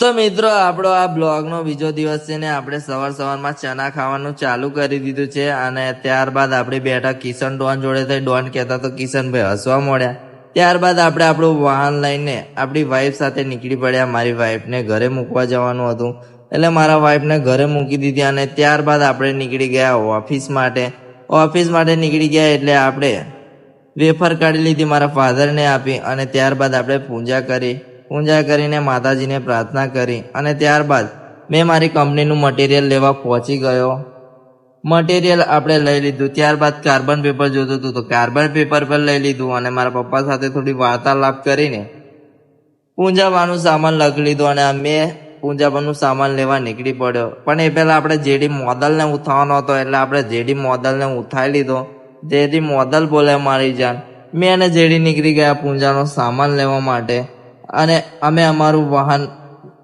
તો મિત્રો, આપણો આ બ્લોગનો બીજો દિવસ છે ને આપણે સવાર સવારમાં ચના ખાવાનું ચાલુ કરી દીધું છે અને ત્યારબાદ આપણી બેઠા કિશન ડોન જોડે થઈ. ડોન કહેતા તો કિશનભાઈ હસવા મળ્યા. ત્યારબાદ આપણે આપણું વાહન લઈને આપણી વાઈફ સાથે નીકળી પડ્યા. મારી વાઈફને ઘરે મૂકવા જવાનું હતું. એટલે મારા વાઈફને ઘરે મૂકી દીધી અને ત્યારબાદ આપણે નીકળી ગયા ઓફિસ માટે. ઓફિસ માટે નીકળી ગયા એટલે આપણે વેફર કાઢી લીધી મારા ફાધરને આપી અને ત્યારબાદ આપણે પૂજા કરી. પૂજા કરીને માતાજીને પ્રાર્થના કરી અને ત્યારબાદ મેં મારી કંપનીનું મટીરિયલ લેવા પહોંચી ગયો. મટીરિયલ આપણે લઈ લીધું. ત્યારબાદ કાર્બન પેપર જોતું હતું. તો કાર્બન પેપર પર લઈ લીધું અને મારા પપ્પા સાથે થોડી વાર્તાલાપ કરીને પૂંજાવાનું સામાન લખી લીધું અને અમે પૂંજાવાનું સામાન લેવા નીકળી પડ્યો. પણ એ પહેલાં આપણે જેડી મોદલને ઉઠાવવાનો હતો એટલે આપણે જેડી મોદલને ઉઠાવી લીધો. જેડી મોદલ બોલે મારી જાન. મેં અને જેડી નીકળી ગયા પૂંજાનો સામાન લેવા માટે. અને અમે અમારું વાહન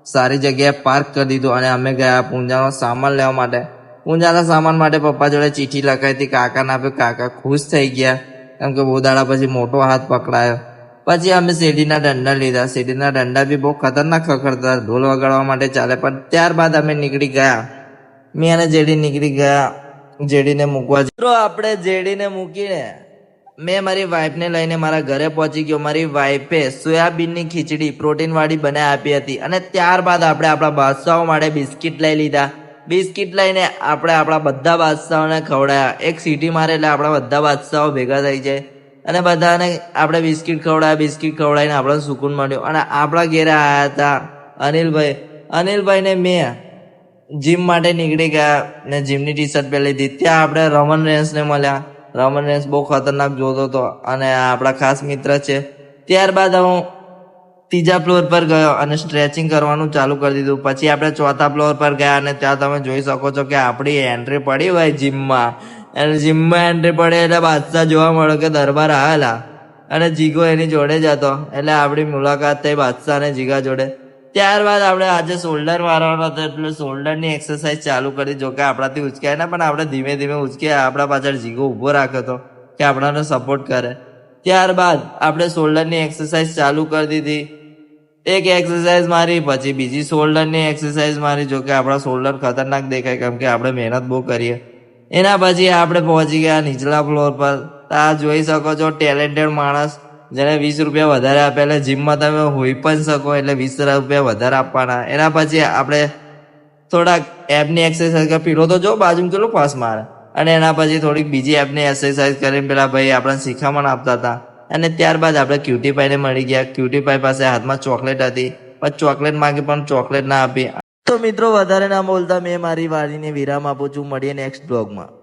સારી જગ્યાએ પાર્ક કરી દીધું અને અમે ગયા પૂંજાનો સામાન લેવા માટે. પૂંજાના સામાન માટે પપ્પા જોડે ચીઠી લખાઈ હતી, કાકાને આપ્યું, કાકા ખુશ થઈ ગયા. કેમ કે બહુ પછી મોટો હાથ પકડાયો. પછી અમે શેરડીના દંડા લીધા. શેરડીના દંડા બી બહુ ખતરનાક ખખડતા ઢોલ વગાડવા માટે ચાલે. પણ ત્યારબાદ અમે નીકળી ગયા. મેં અને જેડી નીકળી ગયા. જેડીને મૂકવા મિત્રો, આપણે જેડીને મૂકીને મેં મારી વાઈફને લઈને મારા ઘરે પહોંચી ગયો. મારી વાઈફે સોયાબીનની ખીચડી, પ્રોટીનવાળી બનાવી આપી હતી અને ત્યારબાદ આપણે આપણા બાદશાહો માટે બિસ્કિટ લઈ લીધા. બિસ્કિટ લઈને આપણે આપણા બધા બાદશાહોને ખવડાયા. એક સીટી મારે એટલે આપણા બધા બાદશાહો ભેગા થઈ જાય. અને બધાને આપણે બિસ્કિટ ખવડાયા. બિસ્કિટ ખવડાવીને આપણને સુકૂન મળ્યું. અને આપણા ઘેરે આવ્યા હતા અનિલભાઈ. અનિલભાઈને મેં જીમ માટે નીકળી ગયા ને જીમની ટી શર્ટ પહેરી લીધી. ત્યાં આપણે રમન રેન્સને મળ્યા. રમન બહુ ખતરનાક જોતો હતો અને આપણા ખાસ મિત્ર છે. ત્યારબાદ હું ત્રીજા ફ્લોર પર ગયો અને સ્ટ્રેચિંગ કરવાનું ચાલુ કરી દીધું. પછી આપણે ચોથા ફ્લોર પર ગયા અને ત્યાં તમે જોઈ શકો છો કે આપણી એન્ટ્રી પડી હોય જીમમાં અને જીમમાં એન્ટ્રી પડે એટલે બાદશાહ જોવા મળ્યો કે દરબાર આવેલા. અને જીગો એની જોડે જ હતો. એટલે આપણી મુલાકાત થઈ બાદશાહ અને જીગા જોડે. ત્યારબાદ આપણે આજે શોલ્ડર મારવાનો હતો, એટલે શોલ્ડરની એક્સરસાઇઝ ચાલુ કરી. જો કે આપણાથી ઉચકાય ના, પણ આપણે ધીમે ધીમે ઉચક્યા આપણા પાછળ જીગો ઊભો રાખ્યો હતો કે આપણાને સપોર્ટ કરે. ત્યારબાદ આપણે શોલ્ડરની એક્સરસાઇઝ ચાલુ કરી દીધી. એક એક્સરસાઇઝ મારી, પછી બીજી શોલ્ડરની એક્સરસાઇઝ મારી. જો કે આપણા શોલ્ડર ખતરનાક દેખાય, કેમ કે આપણે મહેનત બહુ કરીએ. એના પછી આપણે પહોંચી ગયા નીચલા ફ્લોર પર. આ જોઈ શકો છો ટેલેન્ટેડ માણસ જેને વીસ રૂપિયા વધારે આપ્યા એટલે જીમમાં તમે હોઈ પણ શકો એટલે વીસ રૂપિયા વધારે આપવાના. એના પછી આપણે થોડાક એપની એક્સરસાઇઝ કરી. પીલો તો જો બાજુમાં કેટલું પાસ મારે. અને એના પછી થોડીક બીજી એપની એક્સરસાઇઝ કરીને પેલા ભાઈ આપણને શીખામણ આપતા હતા. અને ત્યારબાદ આપણે ક્યુટીપાઈને મળી ગયા. ક્યુટીપાઈ પાસે હાથમાં ચોકલેટ હતી. પછી ચોકલેટ માંગી પણ ચોકલેટ ના આપી. તો મિત્રો, વધારે ના બોલતા મેં મારી વાણીને વિરામ આપું છું. મળીએ નેક્સ્ટ બ્લોગમાં